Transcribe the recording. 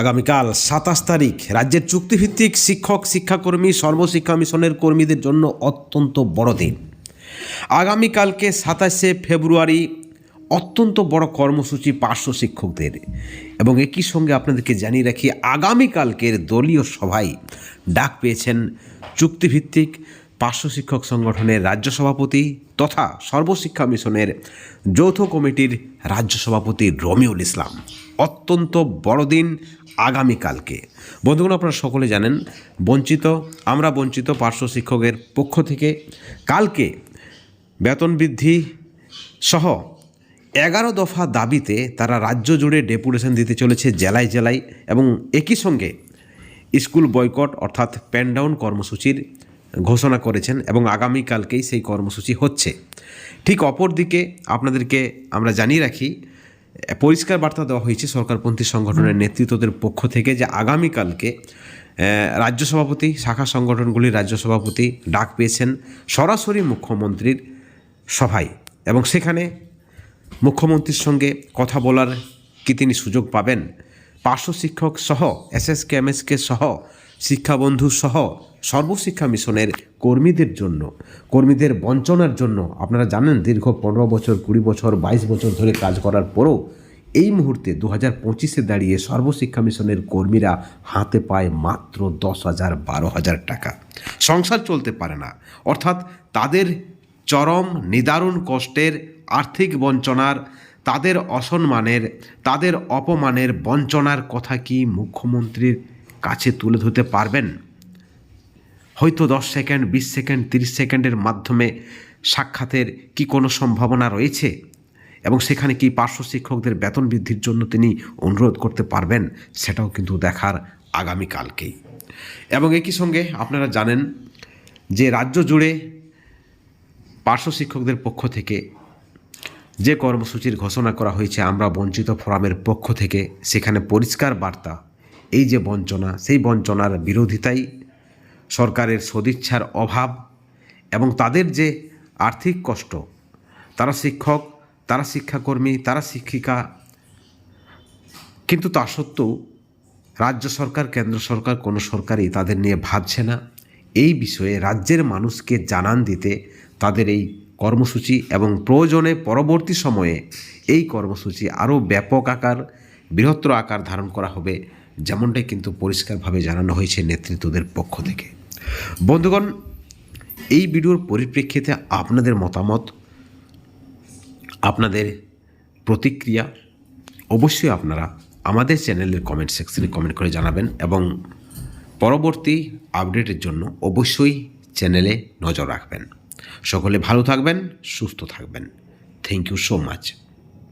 আগামীকাল সাতাশ তারিখ রাজ্যের চুক্তিভিত্তিক শিক্ষক, শিক্ষাকর্মী, সর্বশিক্ষা মিশনের কর্মীদের জন্য অত্যন্ত বড় দিন। আগামীকালকে সাতাশে ফেব্রুয়ারি অত্যন্ত বড় কর্মসূচি পার্শ্ব শিক্ষকদের। এবং একই সঙ্গে আপনাদেরকে জানিয়ে রাখি, আগামীকালকের দলীয় সভায় ডাক পেয়েছেন চুক্তিভিত্তিক পার্শ্ব শিক্ষক সংগঠনের রাজ্য সভাপতি তথা সর্বশিক্ষা মিশনের যৌথ কমিটির রাজ্য সভাপতি রমিউল ইসলাম। অত্যন্ত বড়দিন আগামীকালকে। বন্ধুগণ, আপনারা সকলে জানেন, বঞ্চিত, আমরা বঞ্চিত পার্শ্ব শিক্ষকের পক্ষ থেকে কালকে বেতন বৃদ্ধি সহ এগারো দফা দাবিতে তারা রাজ্য জুড়ে ডেপুটেশন দিতে চলেছে জেলায় জেলায় এবং একই সঙ্গে স্কুল বয়কট অর্থাৎ প্যানডাউন কর্মসূচির ঘোষণা করেছেন এবং আগামীকালকেই সেই কর্মসূচি হচ্ছে। ঠিক অপরদিকে আপনাদেরকে আমরা জানিয়ে রাখি পরিষ্কার বার্তা দেওয়া হয়েছে সরকারপন্থী সংগঠনের নেতৃত্বদের পক্ষ থেকে যে আগামীকালকে রাজ্য সভাপতি শাখা সংগঠনগুলির রাজ্য সভাপতি ডাক পেয়েছেন সরাসরি মুখ্যমন্ত্রীর সভায় এবং সেখানে মুখ্যমন্ত্রীর সঙ্গে কথা বলার কি তিনি সুযোগ পাবেন? পার্শ্ব শিক্ষক সহ এসএসকে এমএসকে সহ শিক্ষাবন্ধু সহ সর্বশিক্ষা মিশনের কর্মীদের জন্য, কর্মীদের বঞ্চনার জন্য, আপনারা জানেন দীর্ঘ পনেরো বছর, কুড়ি বছর, বাইশ বছর ধরে কাজ করার পরও এই মুহূর্তে দু হাজার পঁচিশে দাঁড়িয়ে সর্বশিক্ষা মিশনের কর্মীরা হাতে পায় মাত্র দশ হাজার, বারো হাজার টাকা। সংসার চলতে পারে না। অর্থাৎ তাদের চরম, নিদারুণ কষ্টের, আর্থিক বঞ্চনার, তাদের অসম্মানের, তাদের অপমানের বঞ্চনার কথা কি মুখ্যমন্ত্রীর কাছে তুলে ধরতে পারবেন। হয়তো দশ সেকেন্ড, বিশ সেকেন্ড, তিরিশ সেকেন্ডের মাধ্যমে সাক্ষাতের কি কোনো সম্ভাবনা রয়েছে? এবং সেখানে কি পার্শ্ব শিক্ষকদের বেতন বৃদ্ধির জন্য তিনি অনুরোধ করতে পারবেন? সেটাও কিন্তু দেখার আগামীকালকেই। এবং একই সঙ্গে আপনারা জানেন যে রাজ্য জুড়ে পার্শ্ব শিক্ষকদের পক্ষ থেকে যে কর্মসূচির ঘোষণা করা হয়েছে, আমরা বঞ্চিত ফোরামের পক্ষ থেকে সেখানে পরিষ্কার বার্তা এই যে বঞ্চনা, সেই বঞ্চনার বিরোধিতাই সরকারের সদিচ্ছার অভাব এবং তাদের যে আর্থিক কষ্ট, তারা শিক্ষক, তারা শিক্ষাকর্মী, তারা শিক্ষিকা, কিন্তু তা সত্ত্বেও রাজ্য সরকার, কেন্দ্র সরকার কোনো সরকারই তাদের নিয়ে ভাবছে না। এই বিষয়ে রাজ্যের মানুষকে জানান দিতে তাদের এই কর্মসূচি এবং প্রয়োজনে পরবর্তী সময়ে এই কর্মসূচি আরও ব্যাপক আকার, বৃহত্তর আকার ধারণ করা হবে যেমনটাই কিন্তু পরিষ্কারভাবে জানানো হয়েছে নেতৃত্বদের পক্ষ থেকে। বন্ধুগণ, এই ভিডিওর পরিপ্রেক্ষিতে আপনাদের মতামত, আপনাদের প্রতিক্রিয়া অবশ্যই আপনারা আমাদের চ্যানেলের কমেন্ট সেকশনে কমেন্ট করে জানাবেন এবং পরবর্তী আপডেটের জন্য অবশ্যই চ্যানেলে নজর রাখবেন। সকলে ভালো থাকবেন, সুস্থ থাকবেন। Thank you so much